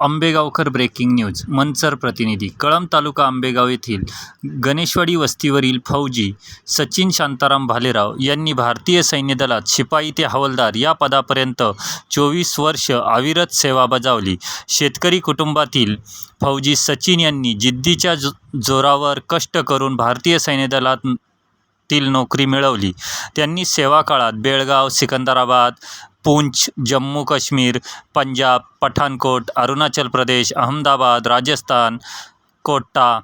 Ambegaonkar breaking news Manchar प्रतिनिधी कळंब तालुका आंबेगाव येथील गणेशवाडी वस्तीवरील फौजी सचिन शांताराम भालेराव यांनी भारतीय सैन्य दलात शिपाई ते हवालदार या पदापर्यंत चोवीस वर्ष अविरत सेवा बजावली. शेतकरी कुटुंबातील फौजी सचिन यांनी जिद्दीच्या जो जोरावर कष्ट करून भारतीय सैन्य दलात तील नोकरी मिळवली. त्यांनी सेवा काळात बेळगाव सिकंदराबाद पूंछ जम्मू काश्मीर पंजाब पठाणकोट अरुणाचल प्रदेश अहमदाबाद राजस्थान कोटा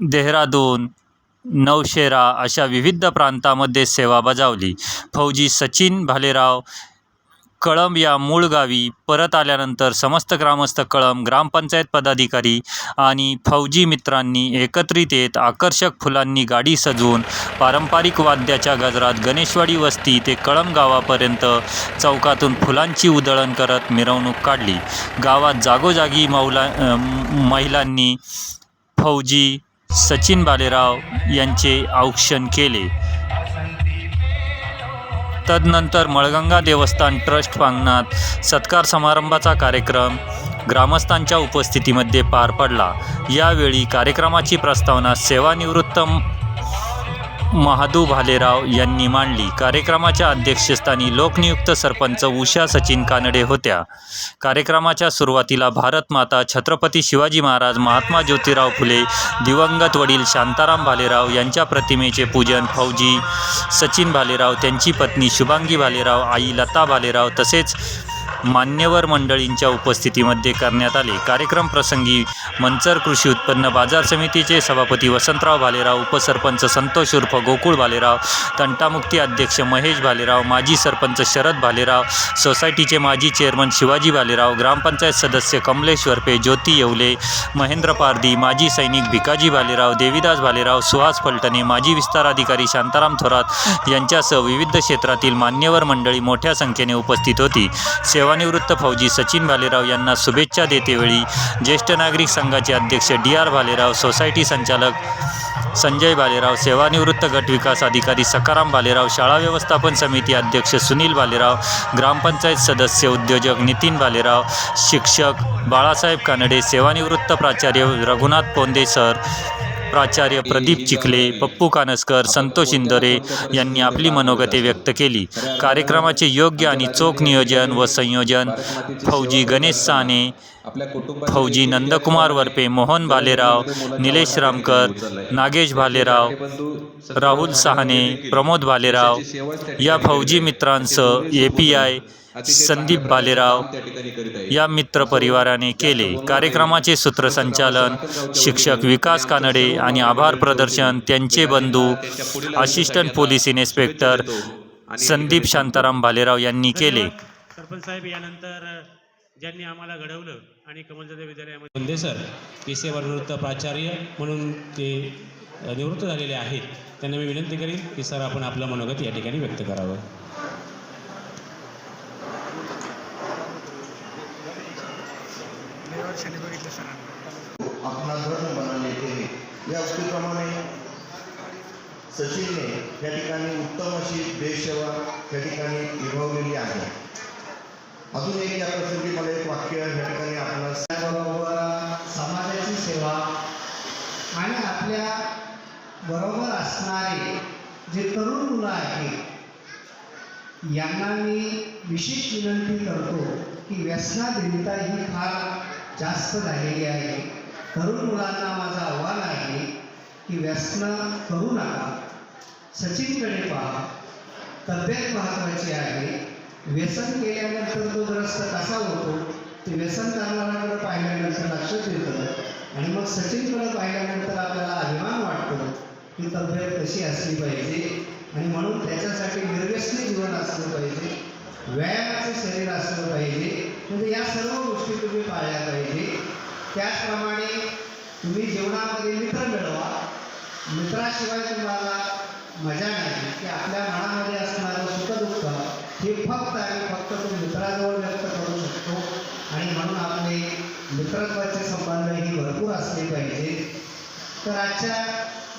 देहरादून नौशेरा अशा विविध प्रांतामध्ये सेवा बजावली. फौजी सचिन भालेराव कळंब या मूळ गावी परत आल्यानंतर समस्त ग्रामस्थ कळंब ग्रामपंचायत पदाधिकारी आणि फौजी मित्रांनी एकत्रित येत आकर्षक फुलांनी गाडी सजवून पारंपरिक वाद्याच्या गजरात गणेशवाडी वस्ती ते कळंब गावापर्यंत चौकातून फुलांची उधळण करत मिरवणूक काढली. गावात जागोजागी मौला महिलांनी फौजी सचिन बालेराव यांचे औक्षण केले. तदनंतर मळगंगा देवस्थान ट्रस्ट प्रांगणात सत्कार समारंभाचा कार्यक्रम ग्रामस्थांच्या उपस्थितीमध्ये पार पडला. यावेळी कार्यक्रमाची प्रस्तावना सेवानिवृत्त महादू भालेराव यांनी मांडली. कार्यक्रमाच्या अध्यक्षस्थानी लोकनियुक्त सरपंच उषा सचिन कानडे होत्या. कार्यक्रमाच्या सुरुवातीला भारत माता छत्रपती शिवाजी महाराज महात्मा ज्योतिराव फुले दिवंगत वडील शांताराम भालेराव यांच्या प्रतिमेचे पूजन फौजी सचिन भालेराव त्यांची पत्नी शुभांगी भालेराव आई लता भालेराव तसेच मान्यवर मंडळींच्या उपस्थितीमध्ये करण्यात आले. कार्यक्रम प्रसंगी मंचर कृषी उत्पन्न बाजार समितीचे सभापती वसंतराव भालेराव उपसरपंच संतोष उर्फ गोकुळ भालेराव तंटामुक्ती अध्यक्ष महेश भालेराव माजी सरपंच शरद भालेराव सोसायटीचे माजी चेअरमन शिवाजी भालेराव ग्रामपंचायत सदस्य कमलेश वरपे ज्योती येवले महेंद्र पारधी माजी सैनिक भिकाजी भालेराव देवीदास भालेराव सुहास फलटणे माजी विस्तार अधिकारी शांताराम थोरात यांच्यासह विविध क्षेत्रातील मान्यवर मंडळी मोठ्या संख्येने उपस्थित होती. सेवानिवृत्त फौजी सचिन भालेराव यांना शुभेच्छा देतेवेळी ज्येष्ठ नागरिक संघाचे अध्यक्ष डी आर भालेराव सोसायटी संचालक संजय भालेराव सेवानिवृत्त गट विकास अधिकारी सकाराम भालेराव शाळा व्यवस्थापन समिती अध्यक्ष सुनील भालेराव ग्रामपंचायत सदस्य उद्योजक नितीन भालेराव शिक्षक बाळासाहेब कानडे सेवानिवृत्त प्राचार्य रघुनाथ पोंदे सर प्राचार्य प्रदीप चिखले पप्पू कानसकर संतोष इंदोरे यांनी आपली मनोगते व्यक्त केली. कार्यक्रमाचे योग्य आणि चोख नियोजन व संयोजन फौजी गणेश साने फौजी नंदकुमार वरपे मोहन भालेराव निलेश रामकर नागेश भालेराव राहुल सहाने प्रमोद भालेराव या फौजी मित्रांसह A P I Sandeep Bhalerao या मित्र परिवाराने केले. कार्यक्रमाचे सूत्रसंचालन शिक्षक विकास कानडे आणि आभार प्रदर्शन त्यांचे बंधू assistant police inspector Sandeep Shantaram Bhalerao यांनी केले. सरपंच साहेब यानंतर ज्यांनी आम्हाला घडवलं आणि कमलजादा विद्यालयामध्ये बंदे सर ते सेवानिवृत्त प्राचार्य म्हणून ते निवृत्त झालेले आहेत. त्यांना मी विनंती करीन की सर आपण आपलं मनोगत या ठिकाणी व्यक्त करावं. अपना धर्म बना लेते हैं। या उक्तीप्रमाणे सचिनने या ठिकाणी उत्तम अशी देशसेवा या ठिकाणी निभावलेली आहे अजून एक या प्रसंगी मला एक वाक्य या ठिकाणी आपल्याला त्याबरोबर समाजाची सेवा आणि आपल्या बरोबर असणारे जे तरुण मुलं आहेत यांना मी विशेष विनंती करतो की व्यसनाधीनता ही फार जास्त झालेली आहे. तरुण मुलांना माझं आव्हान आहे की व्यसनं करू नका. सचिनकडे पहा. तब्येत महत्त्वाची आहे. व्यसन केल्यानंतर तो ग्रस्त कसा होतो ते व्यसन करणाऱ्याकडे पाहिल्यानंतर लक्षात येतं आणि मग सचिनकडे पाहिल्यानंतर आपल्याला अभिमान वाटतो की तब्येत कशी असली पाहिजे आणि म्हणून त्याच्यासाठी निर्व्यसनी जीवन असलं पाहिजे व्यायामाचं शरीर असलं पाहिजे. म्हणजे या सर्व गोष्टी तुम्ही पाळल्या पाहिजे. त्याचप्रमाणे तुम्ही जीवनामध्ये मित्र मिळवा. मित्राशिवाय तुम्हाला मजा नाही की आपल्या मनामध्ये असणारं सुखदुःख हे फक्त आणि फक्त तो मित्राजवळ व्यक्त करू शकतो. आणि म्हणून आपले मित्रत्वाचे संबंध ही भरपूर असले पाहिजे. तर आजच्या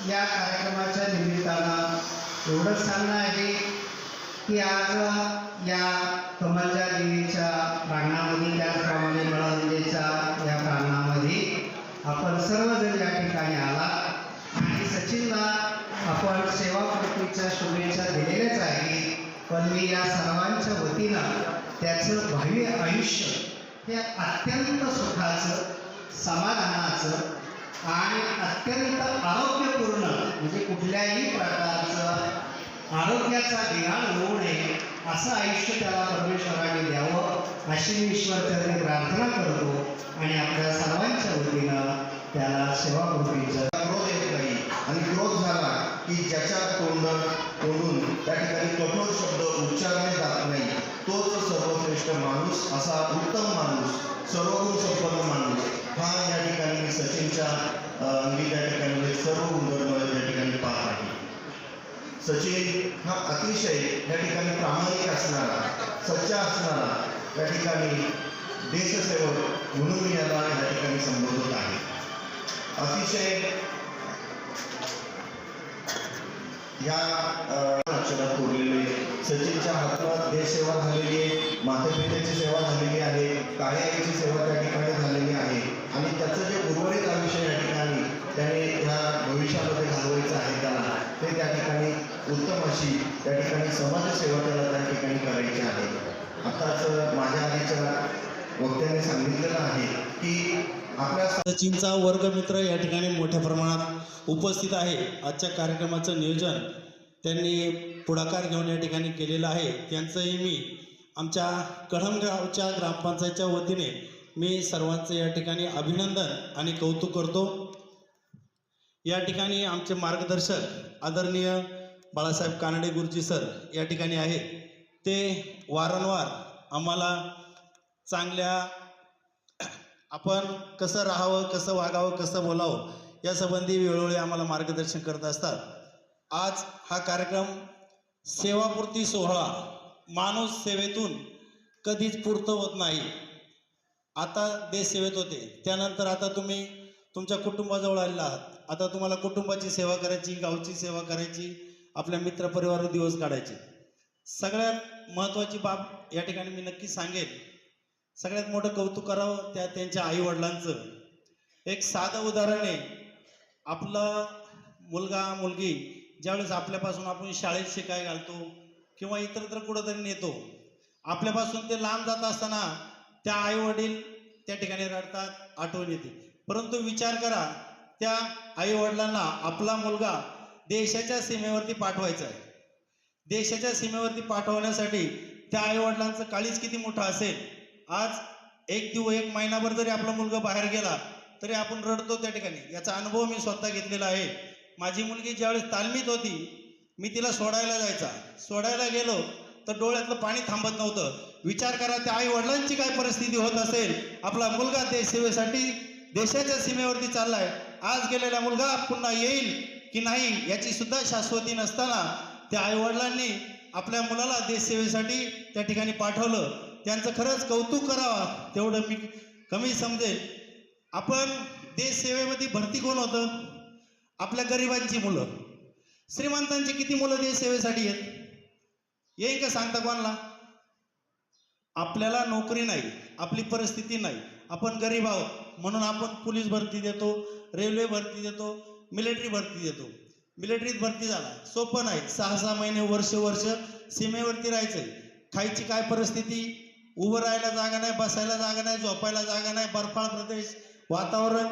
या कार्यक्रमाच्या निमित्ताला एवढंच सांगणं आहे की आज या कमलच्या देवीच्या प्रांगणामध्ये त्याचप्रमाणे बळादेवीच्या या प्रांगणामध्ये आपण सर्वजण या ठिकाणी आला. आणि सचिनला आपण सेवाकृतीच्या शुभेच्छा दिलेल्याच आहे पण मी या सर्वांच्या वतीनं त्याचं भावी आयुष्य हे अत्यंत सुखाचं समाधानाचं आणि अत्यंत आरोग्यपूर्ण म्हणजे कुठल्याही प्रकारचं आरोग्याचा बिघाड होऊ नये असं आयुष्य त्याला परमेश्वराने द्यावं अशी मी ईश्वरचरणी प्रार्थना करतो आणि आपल्या सर्वांच्या वतीनं त्याला सेवा सेवाकृतीचं क्रोध येत नाही आणि क्रोध झाला की ज्याच्या तोंड तोंडून त्या ठिकाणी कठोर शब्द उच्चारले जात नाही. तोच सर्वश्रेष्ठ माणूस असा उत्तम माणूस सर्वगुण संपन्न माणूस. हा या ठिकाणी मी सचिनच्या मी त्या ठिकाणी सर्व गुणधर्म या ठिकाणी पाहत आहे. सचिन हा अतिशय या ठिकाणी प्रामाणिक असणारा सच्चा असणारा या ठिकाणी देशसेवक म्हणून मी याला या ठिकाणी संबोधत आहे. अतिशय या अक्षरात कोरलेले सचिनच्या हातात देशसेवा झालेली आहे मातेपितेची सेवा झालेली आहे काळ्या आईची सेवा त्या ठिकाणी झालेली आहे. आणि त्याचं जे उर्वरित आयुष्य या ठिकाणी त्याने ह्या भविष्यामध्ये घालवायचं आहे त्याला ते त्या ठिकाणी उत्तम अशी त्या ठिकाणी समाजसेवा त्याला त्या ठिकाणी करायची आहे. आताच माझ्या आधीच्या वक्त्याने सांगितलेलं आहे की आपल्या सचिनचा वर्गमित्र या ठिकाणी मोठ्या प्रमाणात उपस्थित आहे. आजच्या कार्यक्रमाचं नियोजन त्यांनी पुढाकार घेऊन या ठिकाणी केलेलं आहे. त्यांचंही मी आमच्या कळमगावच्या ग्रामपंचायतच्या वतीने मी सर्वांचं या ठिकाणी अभिनंदन आणि कौतुक करतो. या ठिकाणी आमचे मार्गदर्शक आदरणीय बाळासाहेब कानडे गुरुजी सर या ठिकाणी आहेत. ते वारंवार आम्हाला चांगल्या आपण कसं राहावं कसं वागावं कसं बोलावं या संबंधी वेळोवेळी आम्हाला मार्गदर्शन करत असतात. आज हा कार्यक्रम सेवापूर्ती सोहळा माणूस सेवेतून कधीच पूर्त होत नाही. आता देश सेवेत होते. त्यानंतर आता तुम्ही तुमच्या कुटुंबाजवळ आलेला आहात. आता तुम्हाला कुटुंबाची सेवा करायची गावची सेवा करायची आपल्या मित्रपरिवार दिवस काढायचे. सगळ्यात महत्त्वाची बाब या ठिकाणी मी नक्की सांगेन. सगळ्यात मोठं कौतुक करावं त्या त्यांच्या आईवडिलांचं. एक साधं उदाहरण आहे. आपला मुलगा मुलगी ज्यावेळेस आपल्यापासून आपण शाळेत शिकाय घालतो किंवा इतरत्र कुठंतरी नेतो आपल्यापासून ते लांब जात असताना त्या आईवडील त्या ठिकाणी रडतात आठवण येते. परंतु विचार करा त्या आईवडिलांना आपला मुलगा देशाच्या सीमेवरती पाठवायचा आहे. देशाच्या सीमेवरती पाठवण्यासाठी त्या आईवडिलांचं काळीज किती मोठं असेल? आज एक दिवस एक महिनाभर जरी आपला मुलगा बाहेर गेला तरी आपण रडतो त्या ठिकाणी. याचा अनुभव मी स्वतः घेतलेला आहे. माझी मुलगी ज्यावेळेस तालमीत होती मी तिला सोडायला जायचा. सोडायला गेलो तर डोळ्यातलं पाणी थांबत नव्हतं. विचार करा त्या आई वडिलांची काय परिस्थिती होत असेल? आपला मुलगा देश सेवेसाठी देशाच्या सीमेवरती चाललाय. आज गेलेला मुलगा पुन्हा येईल की नाही याची सुद्धा शाश्वती नसताना त्या आईवडिलांनी आपल्या मुलाला देशसेवेसाठी त्या ठिकाणी पाठवलं. त्यांचं खरंच कौतुक करावं तेवढं मी कमी समजेल आपण देशसेवेमध्ये भरती कोण होतं? आपल्या गरिबांची मुलं. श्रीमंतांची किती मुलं देशसेवेसाठी आहेत? येईन का सांगता कोणाला? आपल्याला नोकरी नाही आपली परिस्थिती नाही. आपण गरीब आहोत म्हणून आपण पोलीस भरती देतो रेल्वे भरती देतो मिलिटरी भरती देतो. मिलिटरीत भरती झाला सोपं नाही. सहा सहा महिने वर्ष वर्ष सीमेवरती राहायचं खायची काय परिस्थिती? उभं राहायला जागा नाही बसायला जागा नाही झोपायला जागा नाही बर्फाळ प्रदेश वातावरण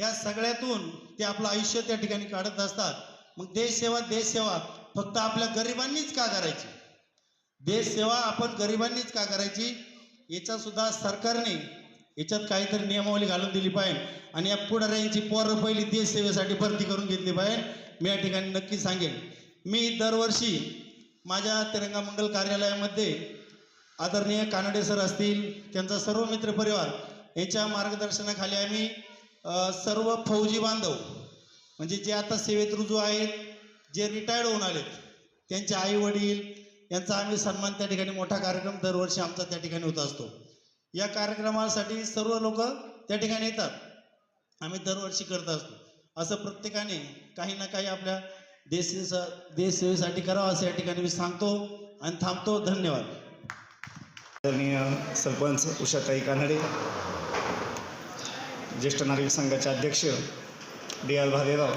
या सगळ्यातून ते आपलं आयुष्य त्या ठिकाणी काढत असतात. मग देशसेवा देशसेवा फक्त आपल्या गरिबांनीच का करायची? देशसेवा आपण गरिबांनीच का करायची? याचासुद्धा सरकारने याच्यात काहीतरी नियमावली घालून दिली पाहिजे. आणि या पुढाऱ्यांची पोरं पहिली देशसेवेसाठी भरती करून घेतली पाहिजे. मी या ठिकाणी नक्की सांगेन. मी दरवर्षी माझ्या तिरंगा मंगल कार्यालयामध्ये आदरणीय कानडे सर असतील त्यांचा सर्व मित्रपरिवार याच्या मार्गदर्शनाखाली आम्ही सर्व फौजी बांधव म्हणजे जे आता सेवेत रुजू आहेत जे रिटायर्ड होऊन आलेत त्यांचे आई वडील यांचा आम्ही सन्मान त्या ठिकाणी मोठा कार्यक्रम दरवर्षी आमचा त्या ठिकाणी होत असतो. या कार्यक्रमासाठी सर्व लोक त्या ठिकाणी येतात. आम्ही दरवर्षी करत असतो. असं प्रत्येकाने काही ना काही आपल्या देश देशसेवेसाठी करावं असं या ठिकाणी मी सांगतो आणि थांबतो. धन्यवाद. आदरणीय सरपंच उषाताई कानडे ज्येष्ठ नागरिक संघाचे अध्यक्ष डी आर भालेराव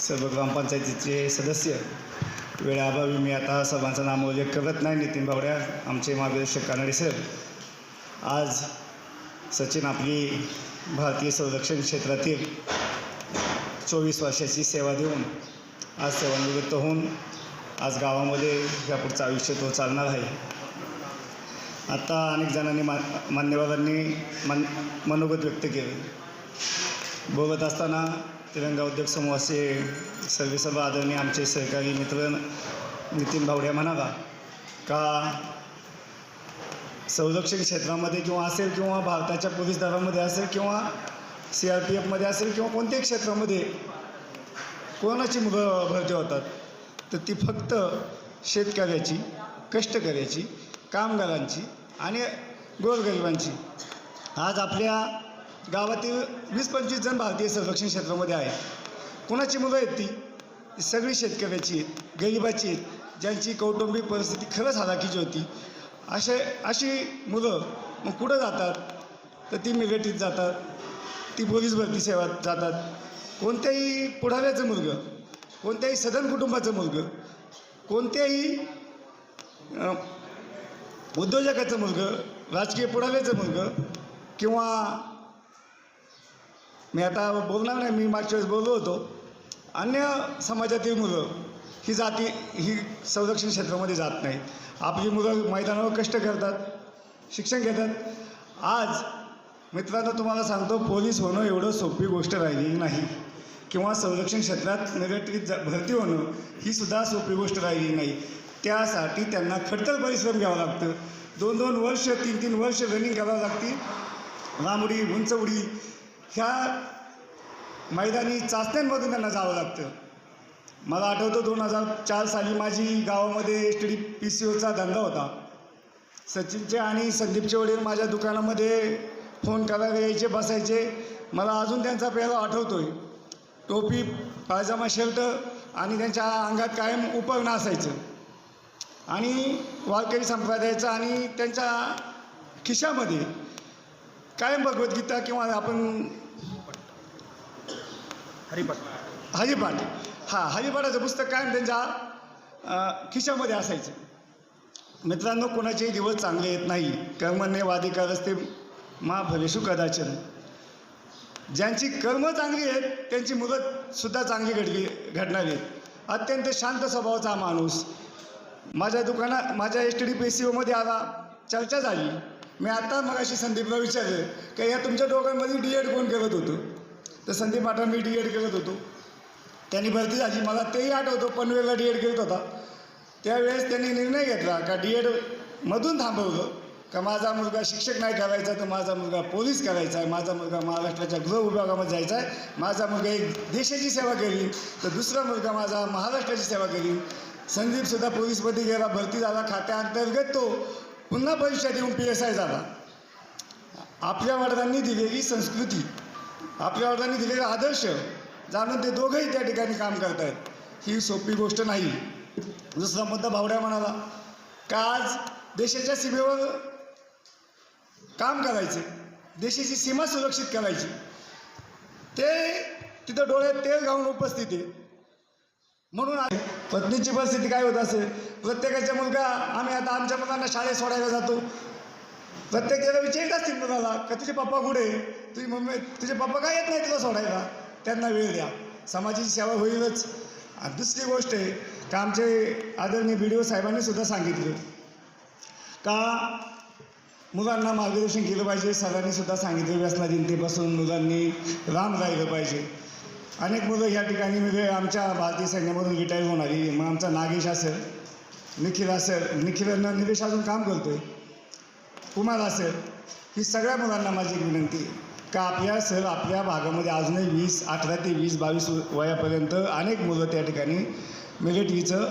सर्व ग्रामपंचायतीचे सदस्य वेळाअभावी मी आता सर्वांचा नामोल्लेख करत नाही. नितीन भावड्या आमचे मार्गदर्शक कानडे सर. आज सचिन आपली भारतीय संरक्षण क्षेत्रातील चोवीस वर्षाची सेवा देऊन आज सेवानिवृत्त होऊन आज गावामध्ये यापुढचं आयुष्य तो चालणार आहे. आता अनेक जणांनी मा मान्यवरांनी मन मनोगत व्यक्त केलं. बोलत असताना तिरंगा उद्योग समूहाचे सर्वेसर्व आदरणीय आमचे सहकारी मित्र नितीन भावड्या म्हणाला का संरक्षण क्षेत्रामध्ये किंवा असेल किंवा भारताच्या पोलीस दलामध्ये असेल किंवा सी आर पी एफमध्ये असेल किंवा कोणत्याही क्षेत्रामध्ये कोणाची मुलं भरती होतात तर ती फक्त शेतकऱ्याची कष्टकऱ्याची कामगारांची आणि गोरगरिबांची. आज आपल्या गावातील वीस पंचवीस जण भारतीय संरक्षण क्षेत्रामध्ये आहे कोणाची मुलं आहेत ती? सगळी शेतकऱ्याची आहेत गरिबाची आहेत ज्यांची कौटुंबिक परिस्थिती खरंच हालाकीची होती. असे अशी मुलं मग कुठं जातात? तर ती मिलिटरीत जातात ती पोलीस भरती सेवात जातात. कोणत्याही पुढाऱ्याचं मुलगं कोणत्याही सदन कुटुंबाचं मुलगं कोणत्याही उद्योजकाचं मुलगं राजकीय पुढाऱ्याचं मुलगं किंवा मी आता बोलणार नाही मी मागच्या वेळेस बोललो होतो. अन्य समाजातील मुलं ही जाती ही संरक्षण क्षेत्रामध्ये जात नाहीत आपली मुलं मैदानावर कष्ट करतात शिक्षण घेतात. आज मित्रांनो तुम्हाला सांगतो पोलीस होणं एवढं सोपी गोष्ट राहिली नाही. किंवा संरक्षण क्षेत्रात मिलिटरीत जा भरती होणं ही सुद्धा सोपी गोष्ट राहिली नाही. त्यासाठी त्यांना खडतर परिश्रम घ्यावा लागतं. दोन दोन वर्ष तीन तीन वर्ष रनिंग करावं लागते लांबडी उंच उडी ह्या मैदानी चाचण्यांमधून त्यांना जावं लागतं. मला आठवतं दोन हजार चार साली माझी गावामध्ये S T D P C Ocha धंदा होता. सचिनचे आणि संदीपचे वडील माझ्या दुकानामध्ये फोन करायला यायचे बसायचे. मला अजून त्यांचा पेहराव आहे टोपी पायजामा शर्ट आणि त्यांच्या अंगात कायम उपकरणं असायचं. आणि वारकरी संप्रदायाचं आणि त्यांच्या खिशामध्ये कायम भगवद्गीता किंवा आपण हरिपाठ. हरिपाठ. हां हरिपाठाचं पुस्तक कायम त्यांच्या खिशामध्ये असायचं. मित्रांनो कोणाचेही दिवस चांगले येत नाही. कर्मण्य वादिका रस्ते मा फलेशु कदाचन. ज्यांची कर्म चांगली आहेत त्यांची मुदतसुद्धा चांगली घडली घडणार आहेत अत्यंत शांत स्वभावाचा माणूस. माझ्या दुकानात माझ्या S T D P C ओमध्ये आला चर्चा झाली. मी आता मगाशी संदीपला विचारलं की या तुमच्या दोघांमध्ये डी एड कोण करत होतं? तर संदीप आता मी डी एड करत होतो. त्यांनी भरती झाली. मला तेही आठवतो पनवेलला डी एड करत होता. त्यावेळेस त्यांनी निर्णय घेतला का डी एडमधून थांबवलं का माझा मुलगा शिक्षक नाही करायचा तर माझा मुलगा पोलीस करायचा आहे माझा मुलगा महाराष्ट्राच्या गृह विभागामध्ये जायचा आहे माझा मुलगा एक देशाची सेवा करीन तर दुसरा मुलगा माझा महाराष्ट्राची सेवा करीन. संदीपसुद्धा पोलीसमध्ये गेला भरती झाला खात्याअंतर्गत तो पुन्हा परीक्षा देऊन पी एस आय झाला. आपल्या वडिलांनी दिलेली संस्कृती आपल्या वडिलांनी दिलेला आदर्श जाणून ते दोघंही त्या ठिकाणी काम करत आहेत ही सोपी गोष्ट नाही. दुसरा मुद्दा भावड्या म्हणाला का आज देशाच्या सीमेवर काम करायचे? देशाची सीमा सुरक्षित करायची. ते तिथं डोळ्यात तेल घालून उपस्थित आहे. म्हणून पत्नीची परिस्थिती काय होत असेल? प्रत्येकाच्या मुलगा आम्ही आता आमच्या मुलांना शाळेत सोडायला जातो. प्रत्येकाला विचारित असतील मुलाला का तुझे पप्पा कुठे तुझी मम्मी तुझे पप्पा काय येत नाही तुला सोडायला? त्यांना वेळ द्या. समाजाची सेवा होईलच. आणि दुसरी गोष्ट आहे का आमचे आदरणीय बी डी ओ साहेबांनी सुद्धा सांगितलं. का मुलांना मार्गदर्शन केलं पाहिजे सरांनी सुद्धा सांगितलं व्यसनाधीनतेपासून मुलांनी राम राहिलं पाहिजे. अनेक मुलं या ठिकाणी म्हणजे आमच्या भारतीय सैन्यामधून रिटायर होणारी मग आमचा नागेश असेल निखिल असेल निखिलांना निलेश अजून काम करतो आहे कुमार असेल ही सगळ्या मुलांना माझी एक विनंती का आपल्या सर आपल्या भागामध्ये अजूनही वीस अठरा ते वीस बावीस वयापर्यंत अनेक मुलं त्या ठिकाणी मिलिटरीचं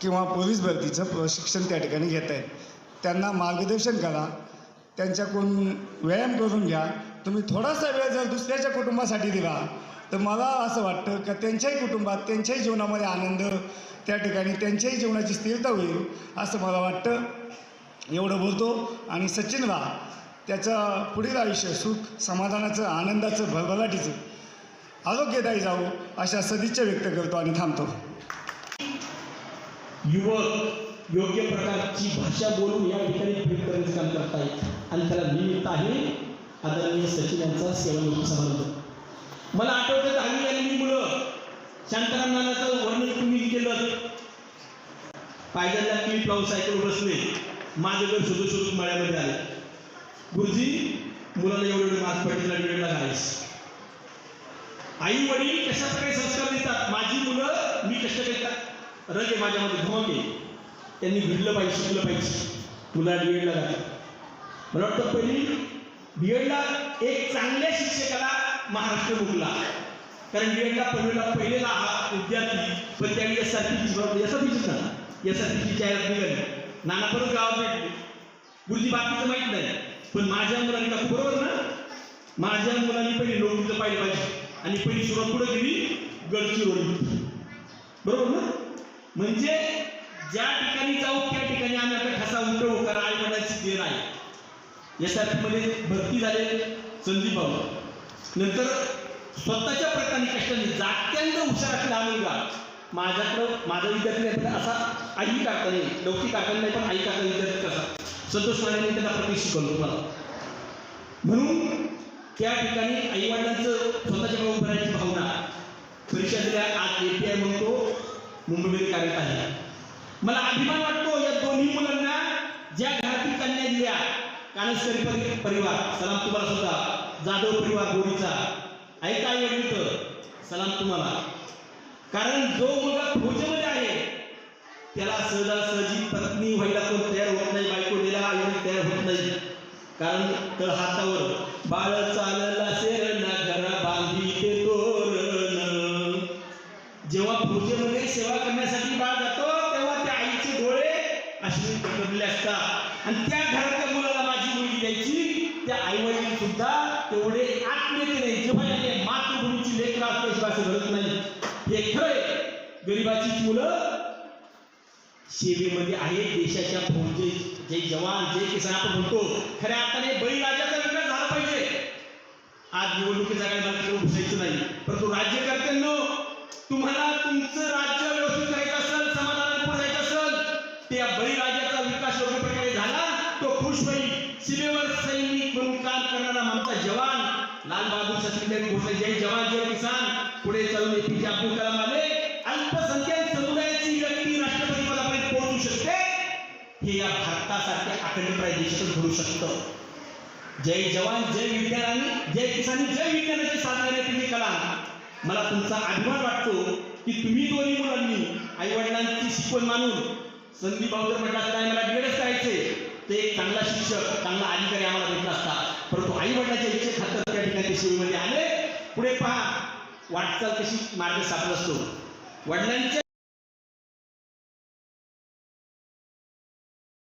किंवा पोलीस भरतीचं प्रशिक्षण त्या ठिकाणी घेत आहेत. त्यांना मार्गदर्शन करा. त्यांच्याकडून व्यायाम करून घ्या. तुम्ही थोडासा वेळ जर दुसऱ्याच्या कुटुंबासाठी दिला तर मला असं वाटतं का त्यांच्याही कुटुंबात त्यांच्याही जीवनामध्ये आनंद त्या ठिकाणी त्यांच्याही जीवनाची स्थिरता होईल असं मला वाटतं. एवढं बोलतो. आणि सचिनला त्याचं पुढील आयुष्य सुख समाधानाचं आनंदाचं भरभराटीचं आरोग्यदायी जावं अशा सदिच्छा व्यक्त करतो आणि थांबतो. युवक योग्य प्रकारची भाषा बोलून या ठिकाणी करण्याचं काम करतायत. आणि त्याला निमित्त आहे आदरणीय सचिन यांचा समारंभ. मला आठवतं दहावी आलेली मुलं. शांताराम नानाचं वर्णन तुम्ही केलं पायदलला क्लिप लावून सायकल बसले. माझं घर शोधू शोधून मळ्यामध्ये आले. गुरुजी मुलाला एवढे एवढे मार्क्स पडले डिवेडला घालायचं आई वडील कशा प्रकारे संस्कार देतात? माझी मुलं मी कष्ट करतात. रग माझ्यामध्ये धमके. त्यांनी घडलं पाहिजे शिकलं पाहिजे. मुला डीएडला घातलं. मला वाटतं पहिली बीएडला एक चांगल्या शिक्षकाला महाराष्ट्र मुकला. कारण बीएडला पहिलेला पहिलेला हा विद्यार्थी पण त्यावेळी S R T S R पीचीच ना एस आर पीची जाहिरात निघाली नाना परत गावात भेटले गुरुजी बाकीचं माहीत नाही. पण माझ्या मुलांनी का बरोबर ना? माझ्या मुलांनी पहिली नोकरीचं पाहिलं पाहिजे. आणि पहिली सुरुवात पुढे गेली गडचिरोली बरोबर ना? म्हणजे ज्या ठिकाणी जाऊ त्या ठिकाणी आम्ही आपला ठसा उलटवू कारण आई म्हणायची देर आहे. एस आरमध्ये भरती झाले संदीप भाऊ. नंतर स्वतःच्या प्रकारे कष्टाने जात्यांत हुशार असलेला हा मुलगा. माझ्याकडं माझा विद्यार्थी नाही असा आई काका नाही लौकिक काका नाही पण आई काका विद्यार्थी कसा. संतोष मानेने त्याला प्रतीक शिकवलं तुम्हाला म्हणून त्या ठिकाणी आईवडिलांचं स्वतःच्या भाऊ भरायची भावना. परीक्षा दिल्या आज ए पी आय म्हणतो मुंबईमध्ये कार्यरत आहे. मला अभिमान वाटतो या दोन्ही मुलांना ज्या घरातील कन्या दिल्या कानसकरी परिवार सलाम तुम्हाला सुद्धा. जाधव परिवार गोडीचा. ऐका आई सलाम तुम्हाला. कारण जो मुलगा फौजेमध्ये आहे त्याला सहजासहजी पत्नी व्हायला कोण तयार होत नाही बायको द्यायला आई तयार होत नाही. कारण तळ हातावर बाळ चालला शेरणा घरा बांधी ते तोरण. जेव्हा फौजेमध्ये सेवा करण्यासाठी बाळ जातो तेव्हा त्या आईचे डोळे अश्विन पकडले असतात. आणि त्या घरातल्या मुलाला त्या आई वडील सुद्धा तेवढे आत्मीयतेने नाही जेव्हा याने मातृभूमीची लेकर असल्याशिवाय असं घडत नाही. हे खरंय. गरिबाची मुलं सेवेमध्ये आहे देशाच्या फौजे जे जवान जे किसान आपण म्हणतो खऱ्या अर्थाने बळीराजाचा विकास झाला पाहिजे. आज निवडणुकीचा काय मला घुसायचं नाही. परंतु राज्यकर्त्यांनो तुम्हाला तुमचं राज्य व्यवस्थित करायचं असेल समाधान पुढे जायचं असेल त्या बळीराजाचा विकास योग्य प्रकारे झाला तो खुश होईल. सीमेवर सैनिक म्हणून काम करणारा आमचा जवान लाल बहादूर शास्त्री यांनी घोषणा जय जवान जय किसान. पुढे चालून एपीजे अब्दुल कलाम आले. अल्पसंख्याक समुदायाची व्यक्ती राष्ट्रपती पदापर्यंत पोहोचू शकते. हे या भारतासारख्या अखंड देशातच घडू शकतं. जय जवान जय विज्ञान जय किसान जय विज्ञानाची साधना तुम्ही कलाम. मला तुमचा अभिमान वाटतो की तुम्ही दोन्ही मुलांनी आई वडिलांची शिकवण मानून संदीप भाऊ जर म्हटलं असतं मला वेळच करायचे. ते एक चांगला शिक्षक चांगला अधिकारी आम्हाला भेटला असता. परंतु आई वडिलांच्या इच्छे खातर त्या ठिकाणी ते आले. पुढे पहा वाटचाल कशी मार्ग सापडत असतो. वडिलांच्या